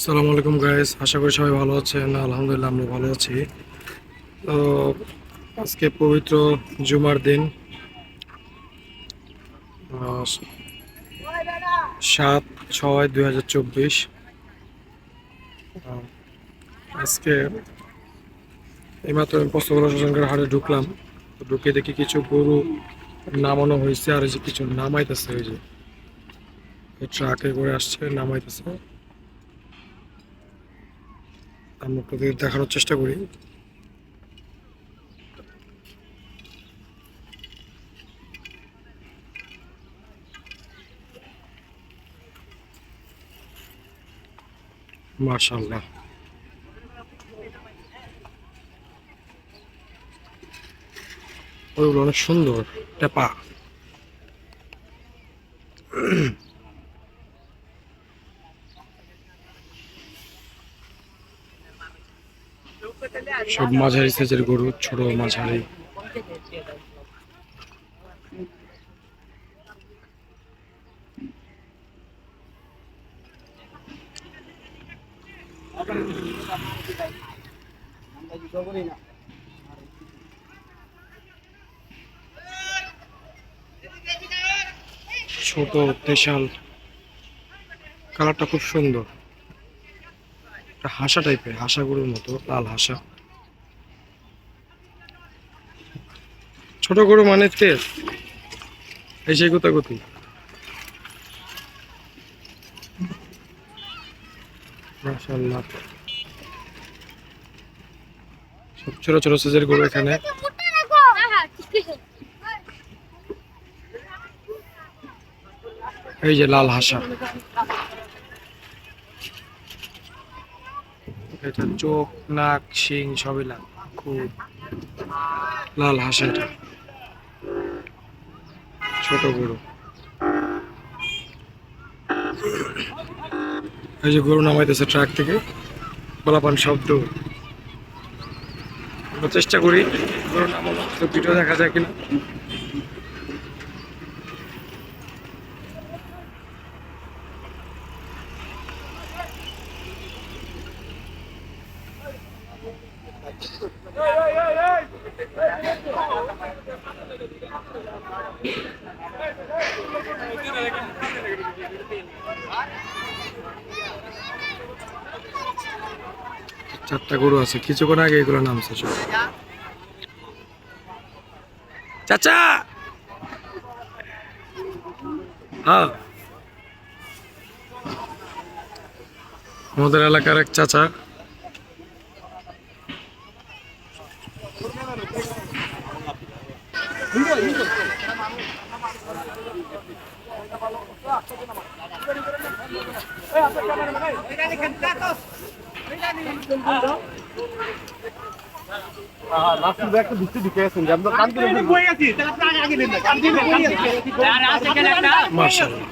আসসালামু আলাইকুম গাইস আশা করি সবাই ভালো আছেন। আলহামদুলিল্লাহ, আমরা ভালো আছি। তো, আজকে পবিত্র জুমার দিন। সাত ছয় দুই হাজার চব্বিশ। আজকে এইমাত্র আমি পস্তকলা শ্মশানকার হাটে ঢুকলাম। তো ঢুকে দেখি কিছু গরু নামানো হয়েছে, আর এই যে কিছু নামাইতেছে ওই যে। ট্রাকে করে আসছে, নামাইতেছে। আমরা আপনাদের দেখানোর চেষ্টা করি। মাশাল্লাহ ওইগুলো অনেক সুন্দর। টেপা। সব মাঝারি সাইজের গরু ছোট মাঝারি। ছোট তেশাল। কালারটা খুব সুন্দর। একটা হাসা টাইপের, হাসা গরুর মতো, লাল হাসা। ছোট গরু মানে তেজ এই সেই গোতাগতি সব ছোট ছোট সাইজের গরু এখানে। এই যে লাল হাসা। এটা চোখ, নাক, শিং, সবই লাল। খুব লাল হাসা এটা। ছোট গরু। এই যে গরু নামাইতেছে ট্রাক থেকে গোলাপান শব্দ। চেষ্টা করি গরু নামানো ভিডিও দেখা যায় কিনা? চারটা গরু আছে। কিছুক্ষণ আগে এগুলো নামছে সব চাচা! হ্যাঁ। আমাদের এলাকার এক চাচা। মার্শাল্লাহ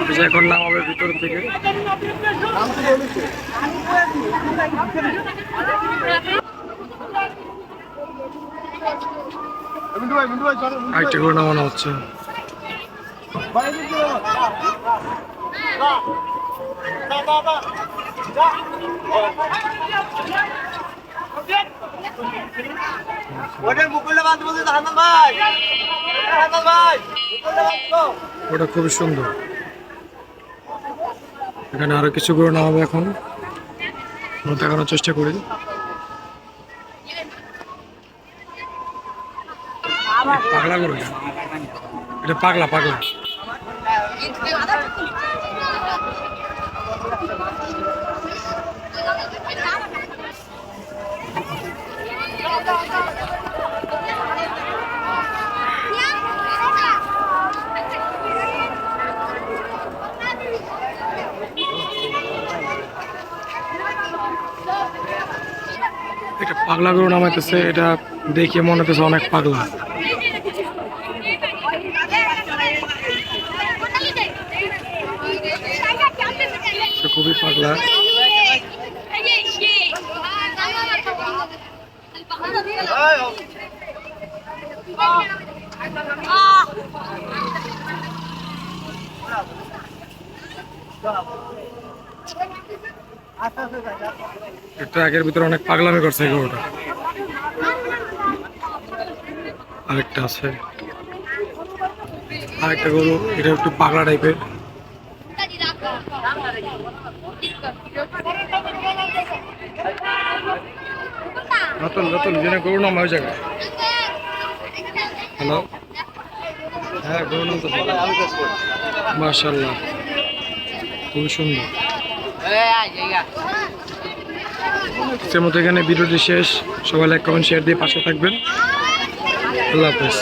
এই যে এখন নামাবে ভিতর থেকে। আরেকটা করে নামানো হচ্ছে ওটার মুকুলে বাঁধতে বলছে হাসান ভাই ভাই মুকুলে বাঁধতো ওটা খুবই সুন্দর। এখানে আরও কিছু গরু নামাবে এখন। দেখানোর চেষ্টা করি। পাগলা এটা। এটা পাগলা পাগলা এটা পাগলা গরু নামাইতেছে, এটা দেখে মনে হতেছে অনেক পাগলা খুবই পাগলা! ট্রাকের ভিতরে অনেক পাগলামি করছে গরুটা আরেকটা আছে। আরেকটা গরু, এটা একটু পাগলা টাইপের নতুন নতুন, যেন গরু নাম ওই জায়গায় হ্যালো হ্যাঁ গরু নাম তো মার্শাল্লাহ খুবই সুন্দর। আজকের মতো এখানে ভিডিওটি শেষ। সবাই লাইক কমেন্ট শেয়ার দিয়ে পাশে থাকবেন। আল্লাহ হাফেজ।